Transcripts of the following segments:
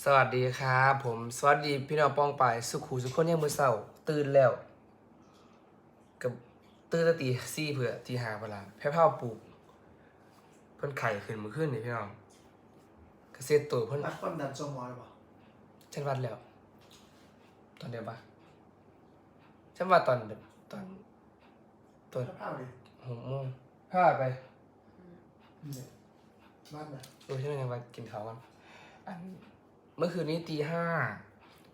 สวัสดีครับผมสวัสดีพี่น้องป้องไปายสุขูสุขคนยังมือเศร้า ตื่นแล้ว กับตื่นแตั้งตีซี่เผื่อตีหาเวลาแพ้ผ้าปลูกเพิ่นไข่ขึ้นมือขึ้นนี่พี่น้องเกษตรตัวเพิ่นรักความดันจงมอหรือเปล่าฉันวัดแล้ว ตอนเดียวปะฉันวัดตอนตอนตอนถ้าภาพดิหกโมงพลาดไปเนี่ยบ้านไหนโอ้ยฉันยังวัดกินข้าวกันอัน เมื่อคืนนี้ตีห้า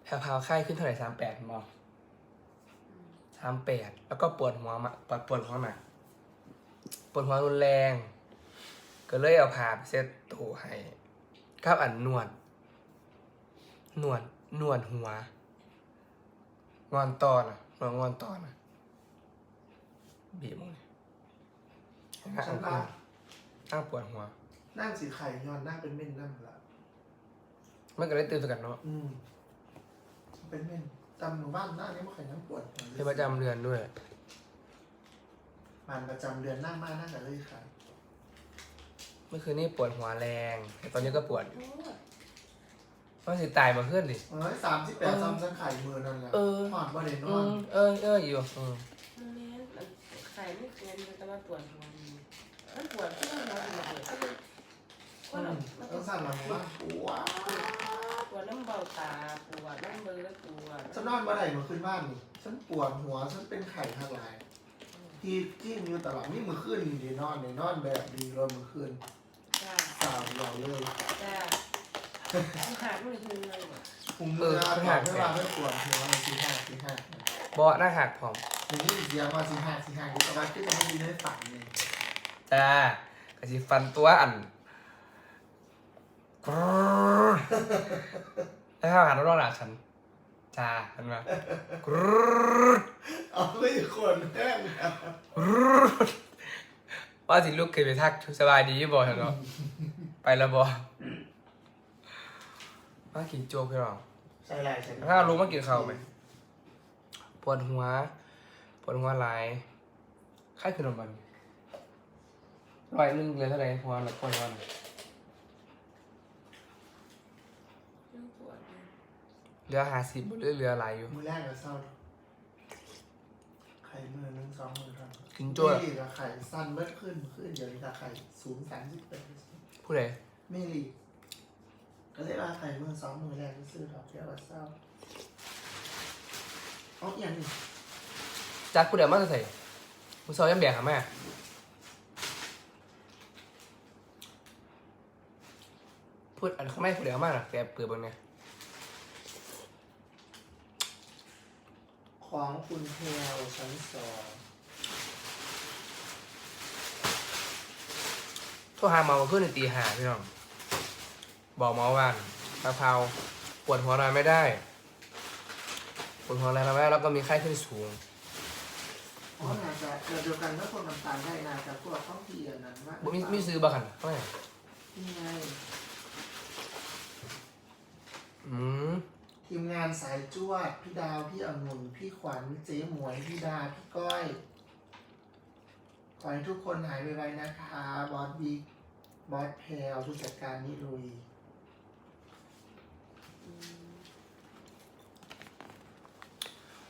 แพรพาวไข้ขึ้นเท่าไหร่สามแปดมอสามแปดแล้วก็ปวดหัวมาปวดปวดหัวหนักปวดหัวรุนแรง ก็เลยเอาผ่าไปเซ็ตตัวให้ครับอันนวด นวดนวดหัว งอนตอนอะนวดงอนตอนอะบีบมึงฉันว่าอ้างปวดหัว นั่งสีไข่ย้อนนั่งเป็นเม่นนั่นละ มันก็เลยตื่นตัวกันเนาะอืมเป็นเม่นจำหนูบ้านหน้านี้ไม่เคยนั่งปวดหัวลยเป็นประจำเดือนด้วยมันประจำเดือนนั่งมากนั่งกับเลยค่ะเมื่อคืนนี้ปวดหัวแรง แต่ตอนนี้ก็ปวดอยู่มันสิตายมาขึ้นดิเอ้ยสามสิบแปดจำฉันไข่มือนั่นแหละเออหอนบ่ได้นอือนมเออเอออยู่อืมมันแม่นมันไข่ไม่เกินแต่ว่าปวดหัวนี่มันปวดที่หัวหัวเลยก็เลยอืมต้องสั่นหลังว่าปวดปวดน้ำเบาตาปวดน้ำมือปวดฉันนอนบ่อได้เมื่อคืนบ้านนี่ฉันปวดหัวฉันเป็นไข่ทลายที่ที่มีอยู่ตลอดนี่มือขึ้นดีนอนนี่นอนแบบดีเลยมือขึ้นจ้าสาวใหญ่เลยจ้าขาดมือคือเลยว่ะพุงเนื้อก่อนเพื่ว่าไม่ปวดหัวในสี่ห้าสี่ห้าเบาหน้าหักผอมอย่างนี้เดียวมาสี่ห้าสี่ห้ากูจะมาขึ้นจะไม่ดีในฝันเลยจ้ากระสิฟันตัวอัน แล้วถ้าหันรอบหลังฉันจ้าเห็นไหมกรู๊ดเอาเลยคนแห้งนะกรู๊ดว่าสิลูกเคยไปทักสบายดีบ่เห็นเนาะไปแล้วบ่มากินโจ๊กพี่น้องใช่ไรใช่ถ้ารู้ว่ากินข้าวไหมปวดหัว ปวดหัวหลายไข้ขึ้นออกมาร้อยหนึงเลยเท่าไหร่หัวหรือปวดหัวน่ะปวด เรือหาสิบเรือเรือหลายอยู่ มือแรกก็เศร้าไข่มือหนึ่งสองมือครับกินโจ้ยเมลีกับไข่สั้นเบิดขึ้นขึ้นเดี๋ยวนี้กับไข่ศูนย์สามสิบแปดผู้ใดเมลีก็เลยว่าไข่มือสองมือแรกก็ซื้อดอกแก้วว่าเศร้าเอาอย่างนี้จัดผู้ใดมาใส่ผู้ซอยยังแบกหาแม่พูดอันเขาไม่ผู้ใดเอามาน่ะแกเปิดบนไง ของคุณแพลวชั้นสองโทรหาเมาขึ้นในตีหาพี่น้อง บอกเมาว่าตะเพราปวดหัวหน่อยไม่ได้ปวดหัวอะไรไม่ได้แล้วก็มีไข้ขึ้นสูงอ๋อน่าจะเดี๋ยวเดียวกันถ้าคนน้ำตาลได้น่าจะพวกต้องเทียนนั้นว่าบ่มีมีซื้อบ้ากันไม่นี่ไงอืม ทีมงานสายจวด พี่ดาว พี่องุ่น พี่ขวัญ เจ๊หมวย พี่ดา พี่ก้อย ขอให้ทุกคนหายไวๆนะคะ บอสบิ๊กบอสแพลวผู้จัดการนิลุย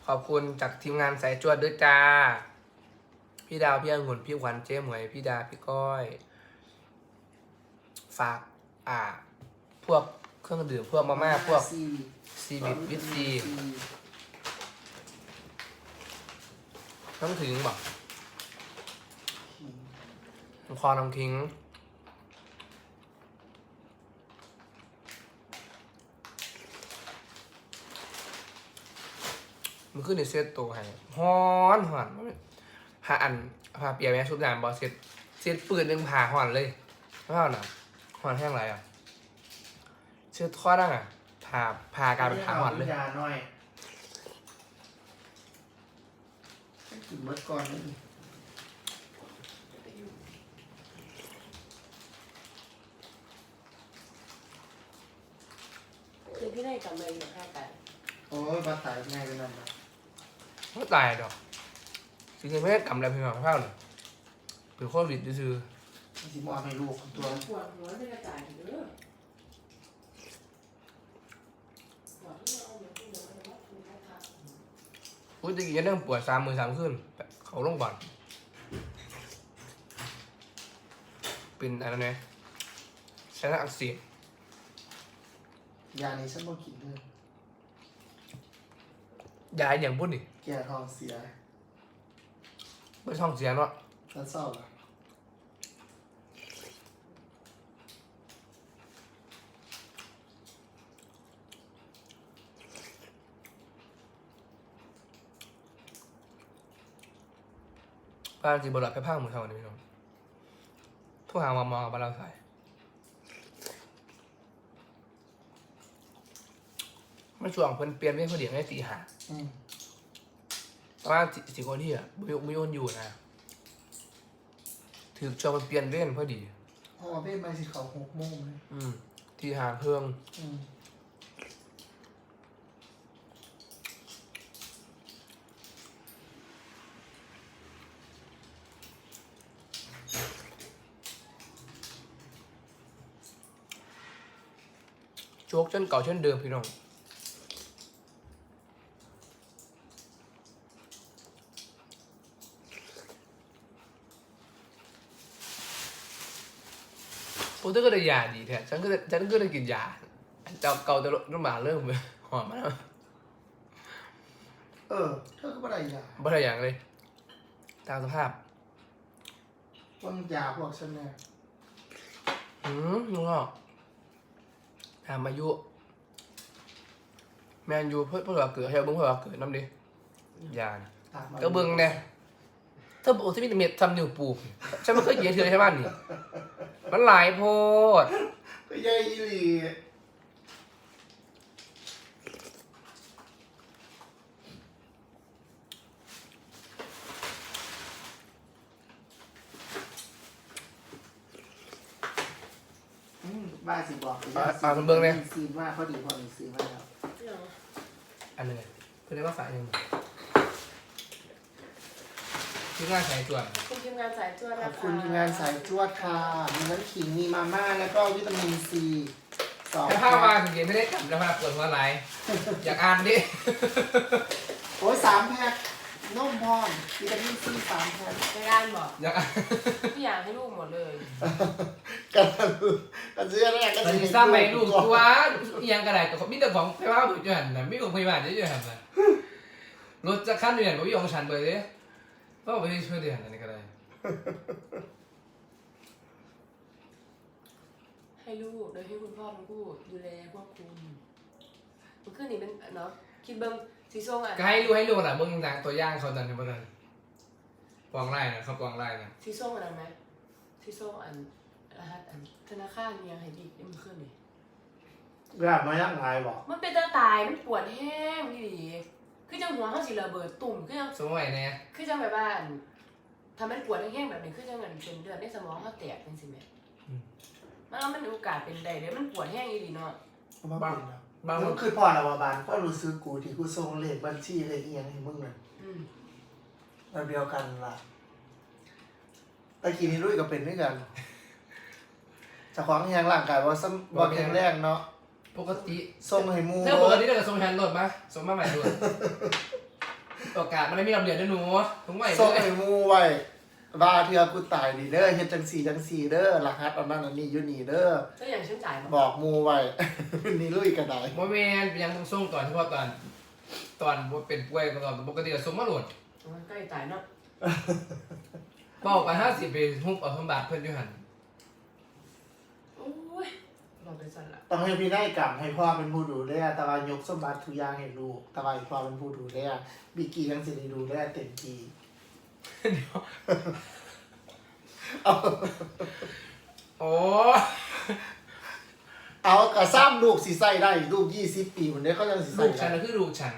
ขอบคุณจากทีมงานสายจวดด้วยจ้า พี่ดาว พี่องุ่น พี่ขวัญ เจ๊หมวย พี่ดา พี่ก้อย ฝาก อ่า พวกเครื่องดื่ม พวกมาม่า พวกซี ซีบิทวิตซีต้องถึงบอกคอน้ำคิงมันขึ้นในเซตตัวให้ฮ้อนหอนหาอันพาเปียแม่ชุบน้ำบอเซตเซตปืนหนึ่งผ่าหอนเลยไม่เอาหน่ะหอนแห้งไรอะเชือทอดได้อะ ผ่าผ่ากลายเป็นผ่าหอนเลย ยาหน่อยให้กินเมื่อก่อนนี่คือพี่ได้กำไรอยู่ค่ากันโอ้ยมาตายง่ายไปนั่นนะไม่ตายดอกจริงๆไม่ได้กำอะไรเพียงแต่เท่าเลยเป็นโควิดซื่อสิมอให้ลูกตัวปวดหัวไม่กระจายเยอะ กูจะกินเรื่องปวดสามมือสามขึ้น เขาลงก่อน เป็นอะไรนะใช้อักเสบยานี้ฉันบ่กินเลยยาอย่างพุ่นดิแก่ท้องเสียไม่ช่องเสียเนาะฉันเศร้าละบ้าจีบหลับไปพังหมดทั้งวันนี้พี่น้องทุกหางมามองกับบ้าเราใส่มันช่วงเพิ่นเปลี่ยนเป็นพอดีให้ตีหาอืมปราณสี่สี่คนที่อะบุยบุยนอยู่นะถือจอมันเปลี่ยนเว้นพอดี เพราะว่าเบ้มาสิเขาหกโมงเลยอืม ที่หาเพิ่งอืม โจกจนเก่าเช่นเดิมพี่น้องโอ้เธอก็ได้ยาดีแท้ฉันก็ได้ฉันก็ได้กินยาเจ้าเก่าแต่รมาเริ่มเลยหอมมากเออเธอก็บ่ได้ยาบ่ได้อย่างเลย ตามสภาพว่างยาพวกฉันเนี่ยอืมลุงอะ ถามอายุ แมนยูเพื่อเพื่อเกิดให้เอาเบิ้งเพื่อเกิดน้ำดิยานะตามมาก็เบิ้งเนี่ยถ้าบอกที่มีแต่เม็ดทำนิ้วปูฉันไม่เคยเหยียดเธอใช่ไหมนี่มันหลายโพดก็ยายอีหลี บ้าสิบอกไปมามาคนเบิ้งเนี่ยซีนว่าพอดีพอดีซีนว่าแล้วอันหนึงเพื่อนเรียกว่าสายหนึ่งที่ง่ายสายจวนคุณทีมงานสายจวดขนะอบคะคุณทีมงานสายจวดค่ะมีน้ำขิงมีมาม่าแล้วก็วิตามินซีสองแต่ภาพมาถึงเกมไม่ได้กลับแล้วภาพปวดหัวไหลายอยากอ่านดิ โอ้ยสามแพ็คนมพร้อมวิตามินซีสามแพ็คในงานบอกอยากอ่านพี่อยากให้ลูกหมดเลย กันกันซื้ออะไรกันตอนที่สร้างไปลูกตัวเอียงกระไรกับมีแต่ของไปว่าบุญจหันนะมีของพยาบาลจะอยู่หันนะรถจะขั้นอยู่หันบ่มีของฉันเบอร์เลยก็ไปช่วยเดือนอันนี้ก็ได้ให้ลูกโดยให้คุณพ่อเป็นผู้ดูแลควบคุมมันขึ้นนี่เป็นเนาะคิดเบิ้งสีส้มอะก็ให้ลูกให้ลูกนะเบิ่งต่างตัวย่างเขาจันทร์บ่ทันปองไล่นะเขาปองไล่นะสีส้มอันนั้นไหมสีส้มอัน รหัสอันธนาคารเนี่ยให้ดีนี่มันขึ้นนี่กราบมายังไงบอกมันเป็นตาตายมันปวดแห้งพี่ดีคือจังหัวเขาสิระเบิดตุ่มคือจังสมัยเนี่ยคือจังแบบว่าอันทำมันปวดแห้งๆแบบนี้คือจังเงินเป็นเลือดในสมองเขาแตกเป็นสิแม่มันเอามันโอกาสเป็นได้เดี๋ยวมันปวดแห้งอีหลีเนาะบ้างแล้วบางคมึนงคือพ่อละวบานก็รู้ซื้อกูที่กูส่งเลขบัญชีเลขเอียงให้มึงน่ะอืมเราเดียวกันล่ะตะกี้นี้รุ่ยก็เป็นด้วยกัน จะของยังร่างกายว่าซ้ำบ่แข็งแรงเนาะปกติส่งให้หมูเธอปกติเธอก็ส่งแทนรถมาส่งมาใหม่ด้วยโอกาสมันไม่มีลำเดือดด้วยหนูถุงไหวส่งเลยให้หมูไว้ว่าเทือกูตายดีเด้อเฮ็ดจังสี่จังสี่เด้อรหัสอันนั้นอันนี้อยู่นี่เด้อก็อย่างฉันจ่ายบอกหมูไว้นี่ลุยก็ได้โมเมนต์เป็นยังต้องส่งตอนเฉพาะตอน ตอนบ่เป็นป่วยก็ตอนปกติก็ส่งมาโหลดใกล้ตายเนาะบอกไปห้าสิบไปฮุบเอาสมบัติเพื่อนอยู่หันโอ้ย เราไปสั่นละต้องให้พี่ได้กรรมให้พ่อเป็นผู้ดูแลแต่ว่ายกสมบัติทุกอย่างให้ลูกแต่ว่าให้พ่อเป็นผู้ดูแลบิกกี้ทั้งสิได้ดูแลเต็มที่เอาโอ้เอากระซ้ำลูกสิใส่ได้ลูกยี่สิบปีมันได้เขายังสิลูใส่กฉันได้ ก็คือลูกฉัน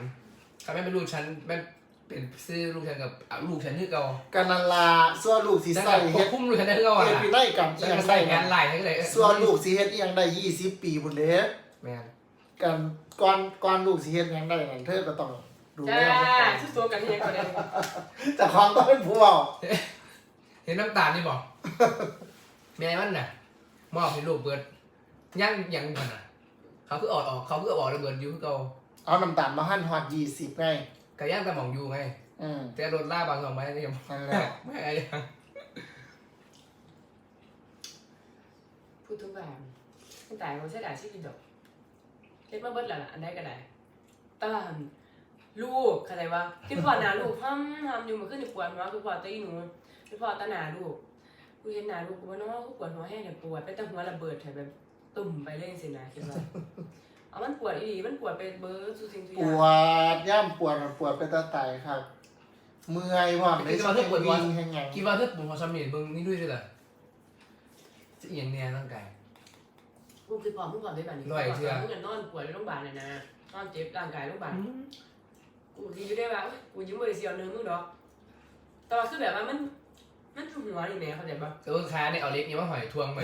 ถ้าไม่เป็นลูกฉันแม่น เป็นซื้อลูกฉันกับอะลูกฉันคือเก่ากันนันลาส่วนลูกสิฉันใส่ก็ควเฮ็บดคุมลูกฉันได้คือเก่าเฮ็ดอะพี่ได้กรรมฉัอีนหยัก็งใส่ได้งานนะไล่ให้เลยส่วนลูกสิเฮ็ดอีหยังได้ยี่สิบปีพุ่นเด้แม่นกันก่อนก่อนลูกสิเฮ็ดหยังได้นั่นเธอก็ต้องดูจ้าแลมันก่อนชุดตัวกันเฮียก่อนเลยแต่ของก็เป็นผู้เว้าเห็นน้ำตาลนี่บอกแม่มันน่ะมอบให้ลูกเบิดย่างยังมันน่ะ เขาคือออกออกเขาคือออกระเบิดอยู่คือเก่าเอาน้ำตาลมาหั่นฮอดยี่สิบไง กระย่างแต่หมองอยู่ไง อืมแต่โดนล่าบางสองไม้นี่ยังนั่นแหละไม่ไอ้ยังพูดทุกแบบตั้งแต่เราใช้ด่าชื่อกินดอกเล็กมาเบิดแล้วล่ะอันใดก็ได้ตามลูกเข้าใจว่าพี่พอหนาลูกห้ามห้ามอยู่มาขึ้นในปวดหัวคือพอตีหนูพี่พอตาหนาลูกกูเห็นหนาลูกกูว่าน้องกูปวดหัวแห้งแต่ปวดไปแต่หัวระเบิดแถบแบบตุ่มไปเล่นสินะคิดว่า เอามันปวดอีหลีมันปวดไปเบอร์สุดสิ่งทุกอปย่างวดย่ำปวดปวดไปตาไตครับ เมื่อยว่ะไม่ใช่วิ่งแห้งไงคิดว่าถ้าปุ่มพอสมิธเบิ้งนี่ด้วยด้วยเหรอจะเอียงแน่ร่างกาย กูคือพอมึงก่อนได้แบบนี้ร้อยเทื่อมึงนอนป่วยในโรงพยาบาลน่ะนะนอนเจ็บร่างกายโรงพยาบาล กูคิดอยู่ได้ว่าเอ้ยกูยิ้มบริเซียวนึงมึงดอกแต่ว่าคือแบบว่ามัน มันถูกหัวนี่แหม่เข้าใจปะแต่ว่าค้าเนี่ยเอาเล็กนี่มาหอยทวงไป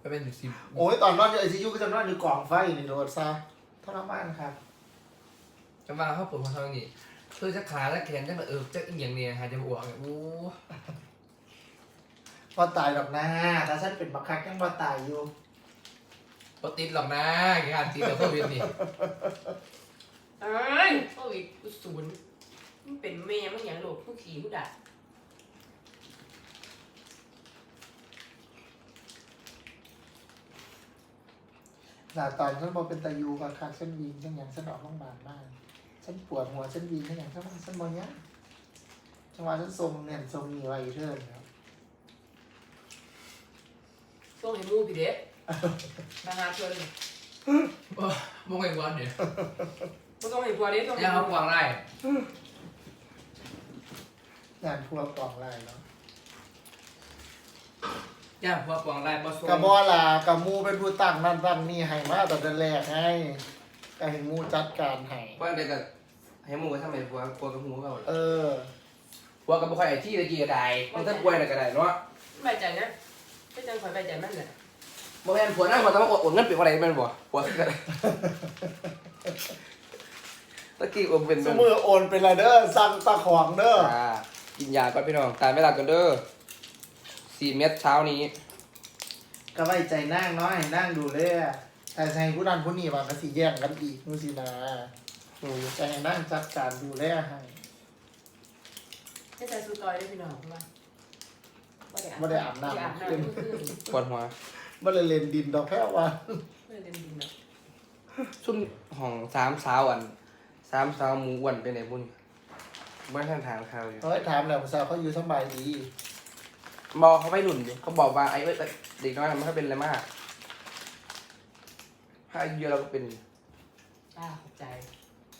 ไปเป็นสิบสิบโอ้ยตอนนอนอยู่ไอซียูก็จะนอนอยู่กล่องไฟนี่โดดซะทรมานครับจะมาเข้าปุ่มพอสมิธคือจะขาจะแขนจะแบบเออจะเอียงเนี่ยหายใจบวกเนี่ยโอ้พอตายดอกหน้าถ้าฉันเป็นบักคักยังพอตายอยู่ปติดหรอกนะงานติดเดี๋ยวโควิดนี่เอ้ยโอ้ยกูศูนย์มันเป็นแม่มันอย่างโลกผู้ขี่ผู้ด่า หน้าตอนฉันบอกเป็นตายูบักคักฉันวิงฉันอย่างฉันออกโรงพยาบาลมากฉันปวดหัวฉันวิงฉันอย่างฉันฉันบอเนี้ยจังหวะฉันทรงเนี่ยทรงมีไว้เทิร์นครับต้องให้หมูพี่เด็กมาหาเชิญมองไปวันเนี่ยก็ต้องให้ผัวเด็กต้องให้ยังเอากวางไล่งานพวกกล่องลายเนาะ ย่างพวกกวางไล่บอสกระบอลากระมูเป็นผู้ตั้งนั่นตั้งนี่ให้มาแต่แรกให้ก็ให้มูจัดการให้เพราะเด็กก็ให้หมูทำไมพวกกลัวกับหมูเขาเออพวกกับบุคคลไอ้ที่ตะกี้ก็ได้มันถ้ากลัวอะไรก็ได้เนาะใบใจนะไม่จังคอยใบใจมันแหละบ่แม่นผัวนั่งมาต้องอดอดเงินเป็นอะไรแม่นบ่ผัวก็ได้ตะกี้อมเป็นสมือโอนเป็นไรเด้อสั่งตะของเด้ออ่ากินยาก่อนพี่น้องตายไม่หลับกันเด้อ สี่เม็ดเช้านี้ ก็ไว้ใจนั่งเนาะให้นั่งดูเลยแต่ใช้ผู้นั้นผู้นี้ว่าก็สิแย่งกันอีกนู่นสินะอือจะให้นั่งจัดการดูแลให้ให้ใจสู้ต่อยได้พี่น้องเพราะว่าบ่ได้อาบน้ำบ่ได้อาบน้ำเมื่อคืนปวดหัวบ่เลยเล่นดินดอกแพ้ว่าไม่ได้เล่นดินนะซุ่มห้องสามสาวอันสามสาวหมูอ้วนไปไหนบุญบ้านท่านถามเขาอยู่เฮ้ยถามแล้วผู้สาวเขาอยู่สบายดี บอกเขาไม่หนุนอยู่เขาบอกว่าไอ้เอ้ยเด็กน้อยมันไม่ค่อยเป็นอะไรมาก ถ้าอายุเยอะเราก็เป็นป้าขอบใจ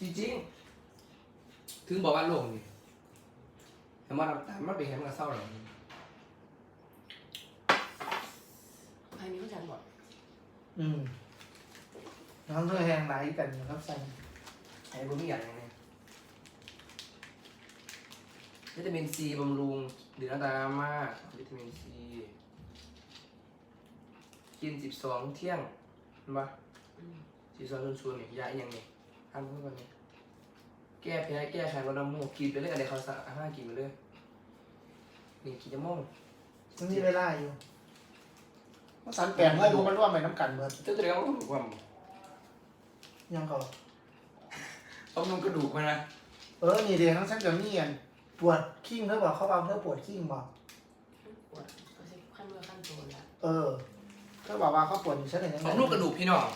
จริงๆ ถึงบอกว่าโลกนี่แต่ว่าเราตามมันเป็นแค่มันก็เศร้าหรอกใครมีผู้ชายบอกอืมน้องเธอแหงไหนกันครับซันไอ้บุญมีอย่างไงวิตามินซีบำรุง ดื่มน้ำตาลมากวิตามินซีกินสิบสองเที่ยงเห็นปะอืมสิบสองชวนชวนเนี่ยยาอหย่างเนี่ยทำเพื่อวันนี้แก้แพ้แก้ไขลดน้ำมูกกินไปเรื่อยอะไรเขาสั่งห้ากินไปเรื่อยนี่กินจะม่วงมันมีเวลาอยู่ว่าสันแปลงโมงมันร่วมไปน้ำกันเบิดเจ้าตัวเล็กมันถูกความยังก็ต้มนมกระดูกมานะเออนี่เดียวทั้งฉันกับนี่อันป วดขิ้งเธอบอกเขาบอกเธอปวดขิ้งบอกปวดก็สิขั้นเมื่อขั้นโตแล้วเออเธอบอกว่าเขาปวดอยู่ฉันเห็นยังขไงองลูกกระดูกพี่น้อง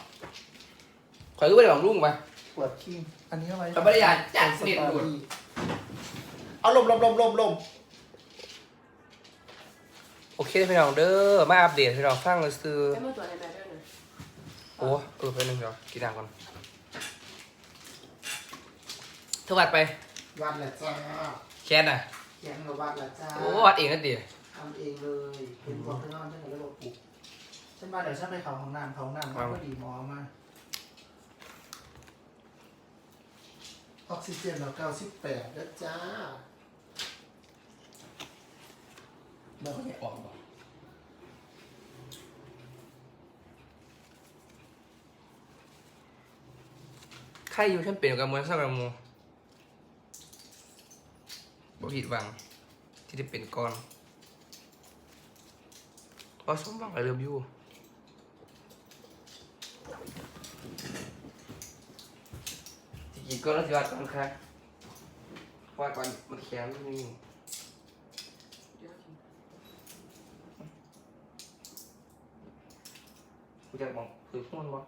ข่อยก็ไม่ได้ของลูกมาปวดขิ้งอันนี้เอาไว้เขาไม่ได้อยากจัดสสนิทตอหลุดรี่เอาลมลมลมลมลมโอเคพี่น้องเด้อมาอัปเดตพี่น้องฟังเลยซื้อให้มาตัวในแมทเดอร์นะโอ้เออไปหนึ่งเดี๋ยวกินน้ำก่อนเธอวัดไปวัดแหละจ้า แค่น่ะแข็งกับวัดแหละจ้าโอ้วัดเองนั่นดิทำเองเลยเป็นพวกข้างนอกฉันก็เลยบอกปลุกฉันมาเดี๋ยวฉันไปเขาห้องน้ำเขาห้องน้ำมันก็ดีหมอมาออกซิเจนเราเก้าสิบแปดแล้วจ้าบอกเขาไม่ออกบอกใครอยู่ฉันเปลี่ยนกับมวยเศร้ากับมู บ่ผิดหวัง ที่ได้เป็นก้อนเพราะสมหวังไอเลิฟยูที่กี่ก้อนแล้วสิวัดก่อนครับราะว่าก่อนมันแข็งนี่ กูจะบอกคือพูดบ่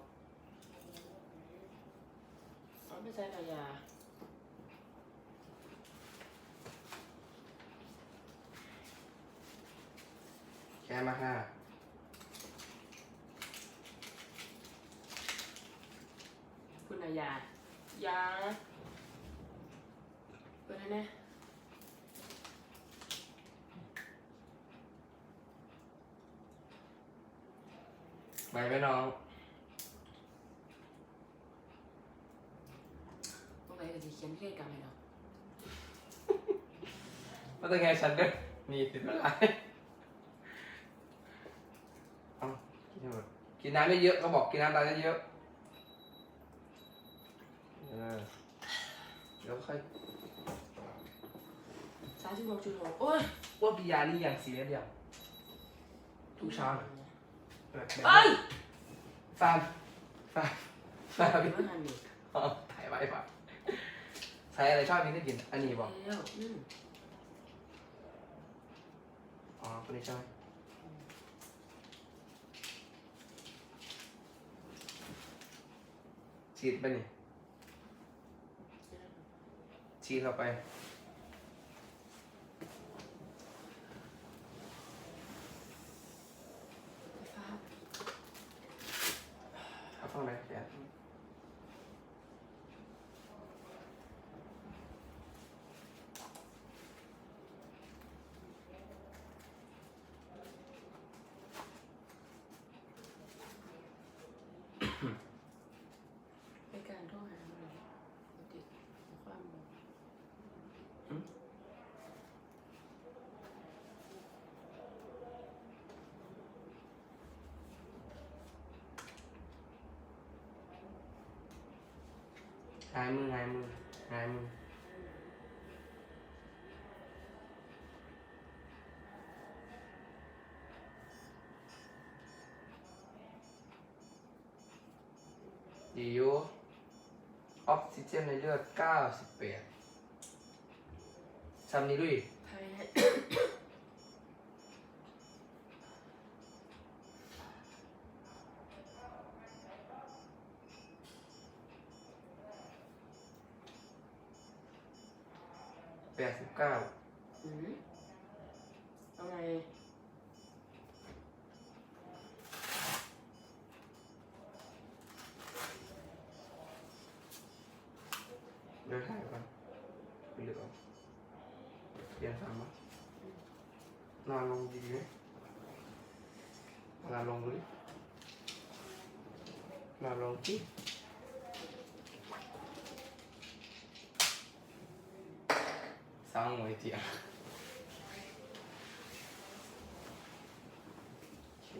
เอาไม่ใช่นายา แค่มาห้าคุณนายายาเป็นไงเนี่ยไปไหมน้องพวกไหนก็จะเขียนพิธีกรรมให้เราว่าแต่ไงฉันเด้อนี่ติดอะไรเอากินให้หมด กินน้ำเยอะๆก็บอกกินน้ำตาลเยอะๆเออเดี๋ยวค่อยสามสิบหกจุดหกโอ้ยอ้ว่าปิยานี่อย่างสีเดียวทุกเช้าน่ะแบบแบบเอ้ยฟาร์มฟาร์มฟาร์มเดี๋ยวมาหันดิเอาถ่ายไว้ป่ะใช้อะไรชอบมีได้กิน อันนี้บอกแล้วอืมอ๋อคนนี้ใช่ไหม ฉีดไปนี่ ฉีดเข้าไปฟ้าเอาเข้าไปแกะไปการโทรหาเราติดความบอก หายมือหายมือหายมือดีอยู่ออกซิเจนในเลือด 98ซ้ำนี้ด้วย ไทยให้ 89 อืมเอาไง เลือกถ่ายก่อนไปเลือกเอา เปลี่ยนฟังมนอนลงดีไหมนอนลงดูดินอนลงจิสร้างมวยเจียงโอเค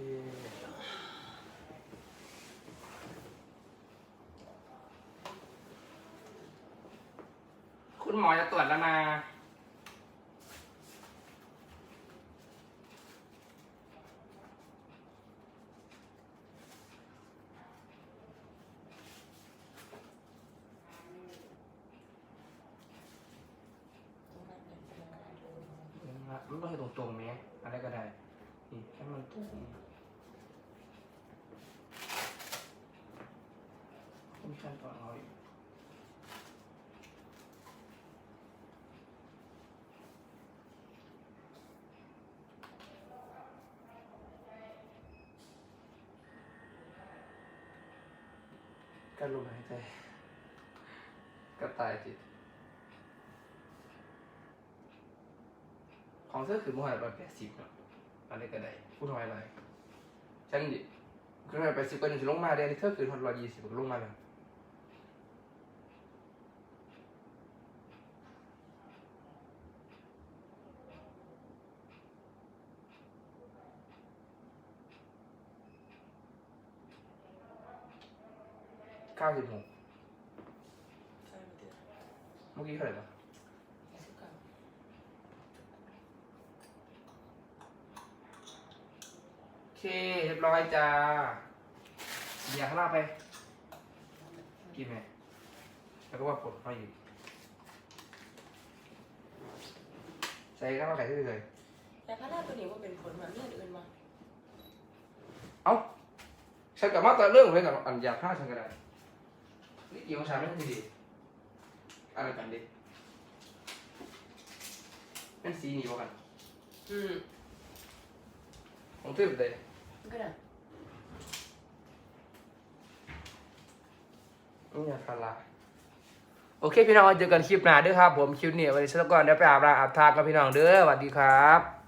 คุณหมอจะตรวจแล้วนะ มันต้องให้ตรงๆไหมอะไรก็ได้นี่ให้มันตรงมีขั้นตอนเราอีกการลมหายใจกระต่ายจิต ของเธอคือมหาลัยแปดสิบเนาะอะไรก็ได้พูดน้อยอะไรฉันคือมหาลัยแปดสิบก็ยังจะลงมาเดือนนี้เธอคือคนร้อยยี่สิบก็ลงมาแล้วเก้าสิบหกใช่มาเดือนเมื่อกี้เท่าไหร่ปะ สิบเก้า โอเคเรียบร้อย จ้าอยากข้างล่างไป กินไหมแล้วก็ว่าผลมาอยู่ใส่น้ำมาใส่ได้เลย แต่พระราชตัวนี้ว่าเป็นผลมาเมียนอื่นมาเอ้าฉันกลับมาตอนเรื่องเลยกับอันอยากฆ่าฉันก็ได้นี่กี่ของฉันไม่ค่อยดีอะไรกันดิเป็นสีนี้วะกัน อืมของทึบเลยมันก็ได้ นี่ยสละโอเค พี่น้องเจอกันคลิปหน้าเด้วยครับ ผมคลิปนี้วันนี้ฉันก่อนเดี๋ยวไปอาบน้ำอาบทากับพี่น้องเด้อสวัสดีครับ